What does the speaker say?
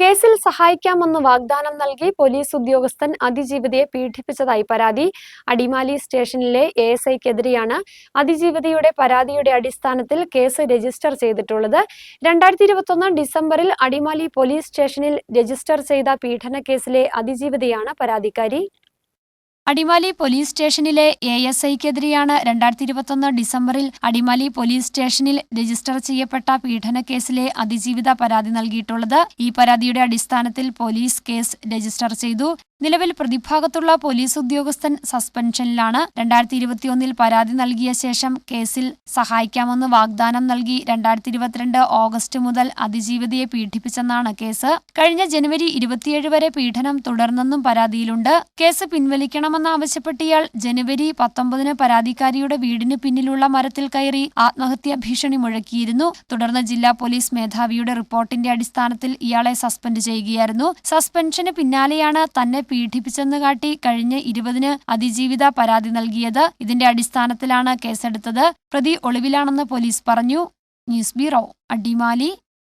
കേസിൽ സഹായിക്കാമെന്ന് വാഗ്ദാനം നൽകി പോലീസ് ഉദ്യോഗസ്ഥൻ അതിജീവിതയെ പീഡിപ്പിച്ചതായി പരാതി. അടിമാലി സ്റ്റേഷനിലെ എ എസ് ഐക്കെതിരെയാണ് അതിജീവിതയുടെ പരാതിയുടെ അടിസ്ഥാനത്തിൽ കേസ് രജിസ്റ്റർ ചെയ്തിട്ടുള്ളത്. രണ്ടായിരത്തി ഇരുപത്തൊന്ന് ഡിസംബറിൽ അടിമാലി പോലീസ് സ്റ്റേഷനിൽ രജിസ്റ്റർ ചെയ്ത പീഡന കേസിലെ അതിജീവിതയാണ് പരാതിക്കാരി. അടിമാലി പോലീസ് സ്റ്റേഷനിലെ എ എസ് ഐക്കെതിരെയാണ് രണ്ടായിരത്തി ഇരുപത്തൊന്ന് ഡിസംബറിൽ അടിമാലി പോലീസ് സ്റ്റേഷനിൽ രജിസ്റ്റർ ചെയ്യപ്പെട്ട പീഡനക്കേസിലെ അതിജീവിത പരാതി നൽകിയിട്ടുള്ളത്. ഈ പരാതിയുടെ അടിസ്ഥാനത്തിൽ പോലീസ് കേസ് രജിസ്റ്റർ ചെയ്തു. നിലവിൽ പ്രതിഭാഗത്തുള്ള പോലീസ് ഉദ്യോഗസ്ഥൻ സസ്പെൻഷനിലാണ്. രണ്ടായിരത്തി ഇരുപത്തിയൊന്നിൽ പരാതി നൽകിയ ശേഷം കേസിൽ സഹായിക്കാമെന്ന് വാഗ്ദാനം നൽകി രണ്ടായിരത്തി ഇരുപത്തിരണ്ട് ഓഗസ്റ്റ് മുതൽ അതിജീവിതയെ പീഡിപ്പിച്ചെന്നാണ് കേസ്. കഴിഞ്ഞ ജനുവരി ഇരുപത്തിയേഴ് വരെ പീഡനം തുടർന്നെന്നും പരാതിയിലുണ്ട്. കേസ് പിൻവലിക്കണമെന്നാവശ്യപ്പെട്ട് ഇയാൾ ജനുവരി പത്തൊമ്പതിന് പരാതിക്കാരിയുടെ വീടിന് പിന്നിലുള്ള മരത്തിൽ കയറി ആത്മഹത്യാ ഭീഷണി മുഴക്കിയിരുന്നു. തുടർന്ന് ജില്ലാ പോലീസ് മേധാവിയുടെ റിപ്പോർട്ടിന്റെ അടിസ്ഥാനത്തിൽ ഇയാളെ സസ്പെൻഡ് ചെയ്യുകയായിരുന്നു. സസ്പെൻഷന് പിന്നാലെയാണ് തന്നെ പീഡിപ്പിച്ചെന്ന് കാട്ടി കഴിഞ്ഞ ഇരുപതിന് അതിജീവിത പരാതി നൽകിയത് ഇതിന്റെ അടിസ്ഥാനത്തിലാണ് കേസെടുത്തത്. പ്രതി ഒളിവിലാണെന്ന് പോലീസ് പറഞ്ഞു. News bureau Adimali.